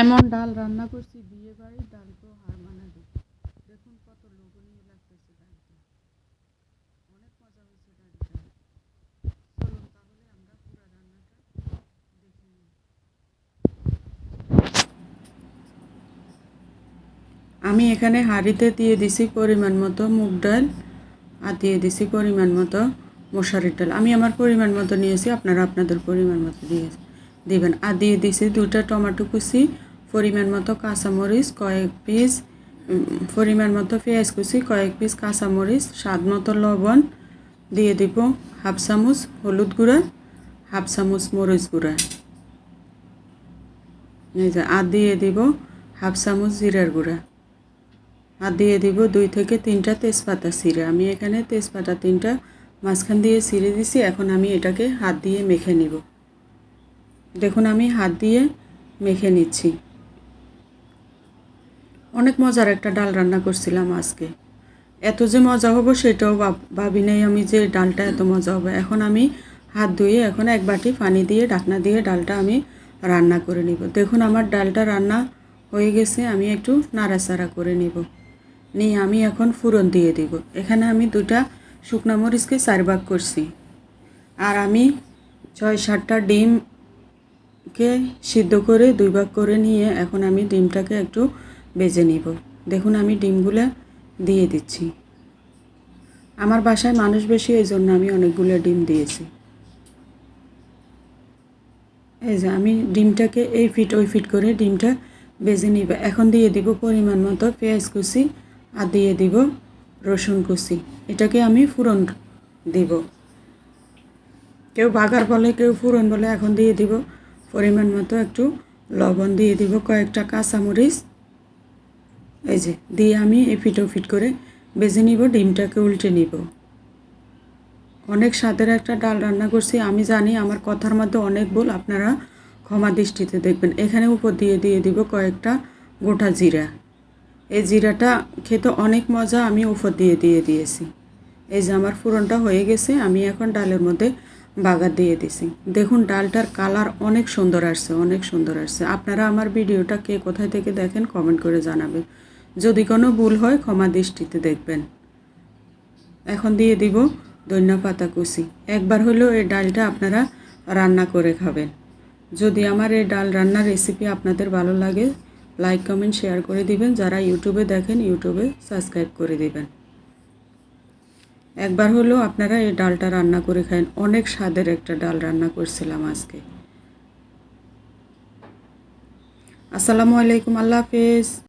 এমন ডাল রান্না করছি, বিয়ে বাড়ির ডাল তো হার মানাবে দেখুন কত লোভনীয় লাগতেছে ডালটা। অনেক মজা হয়েছে ডালটা। চলুন তাহলে আমরা পুরো রান্নাটা দেখে নিই। আমি এখানে হাঁড়িতে দিয়ে দিছি পরিমাণ মতো মুগ ডাল আর দিয়ে দিছি পরিমাণ মতো মশারির ডাল। আমি আমার পরিমাণ মতো নিয়েছি, আপনারা আপনাদের পরিমাণ মতো দিয়ে দিবেন। আর দিয়ে দিছি দুইটা টমেটো কুচি, পরিমাণ মতো কাঁচামরিচ, কয়েক পিস পরিমাণ মতো পেঁয়াজ কুচি, কয়েক পিস কাঁচামরিচ, স্বাদ মতো লবণ, দিয়ে দিব হাফ চামচ হলুদ গুঁড়া, হাফ চামচ মরিচ গুঁড়া। এই যে, আর দিয়ে দিব হাফ চামচ জিরার গুঁড়া। আর দিয়ে দিব দুই থেকে তিনটা তেজপাতা ছিঁড়ে আমি এখানে তেজপাতা তিনটা মাঝখান দিয়ে ছিঁড়ে দিছি, এখন আমি এটাকে হাত দিয়ে মেখে নিব। দেখুন, আমি হাত দিয়ে মেখে নিচ্ছি। অনেক মজার একটা ডাল রান্না করছিলাম আজকে। এত যে মজা হব সেটাও ভাবি নাই আমি যে ডালটা এত মজা হবে। এখন আমি হাত ধুয়ে এখন এক বাটি পানি দিয়ে, ঢাকনা দিয়ে ডালটা আমি রান্না করে নিব। দেখুন, আমার ডালটা রান্না হয়ে গেছে, আমি একটু নাড়াচাড়া করে নিব। নিয়ে আমি এখন ফুরন দিয়ে দিব। এখানে আমি দুটা শুকনা মরিচকে চার ভাগ করছি। আর আমি ছয় সাতটা ডিমকে সিদ্ধ করে দুই ভাগ করে নিয়ে এখন আমি ডিমটাকে একটু বেজে নিব। দেখুন আমি ডিমগুলো দিয়ে দিচ্ছি। আমার বাসায় মানুষ বেশি এই জন্য আমি অনেকগুলো ডিম দিয়েছি। এই যে আমি ডিমটাকে এই ফিট, ওই ফিট করে ডিমটা বেজে নিব। এখন দিয়ে দিব পরিমাণ মতো পেঁয়াজ কুচি আর দিয়ে দিব রসুন কুচি। এটাকে আমি ফুরন দিব। কেউ বাগার বলে, কেউ ফুরন বলে, এখন দিয়ে দিব পরিমাণ মতো একটু লবণ দিয়ে দিব কয়েকটা কাঁচামরিচ। এই যে, দিয়ে আমি এই ফিটো ফিট করে বেজে নিব, ডিমটাকে উল্টে নিব। অনেক স্বাদের একটা ডাল রান্না করছি। আমি জানি আমার কথার মধ্যে অনেক ভুল, আপনারা ক্ষমা দৃষ্টিতে দেখবেন। এখানে উপর দিয়ে দিয়ে দিব কয়েকটা গোটা জিরা। এই জিরাটা খেতে অনেক মজা, আমি উপর দিয়ে দিয়ে দিয়েছি। এই যে, আমার ফুরনটা হয়ে গেছে, আমি এখন ডালের মধ্যে বাগার দিয়ে দিছি। দেখুন, ডালটার কালার অনেক সুন্দর আসছে, অনেক সুন্দর আসছে। আপনারা আমার ভিডিওটা কে কোথায় থেকে দেখেন কমেন্ট করে জানাবেন। যদি কোনো ভুল হয়, ক্ষমা দৃষ্টিতে দেখবেন। এখন দিয়ে দিব ধনিয়া পাতা কুচি। একবার হলেও এই ডালটা আপনারা রান্না করে খাবেন। যদি আমার এই ডাল রান্নার রেসিপি আপনাদের ভালো লাগে লাইক কমেন্ট শেয়ার করে দিবেন। যারা ইউটিউবে দেখেন, ইউটিউবে সাবস্ক্রাইব করে দিবেন। একবার হলো আপনারা এই ডালটা রান্না করে খান অনেক স্বাদের একটা ডাল রান্না করছিলাম আজকে। আসসালামু আলাইকুম, আল্লাহ হাফেজ।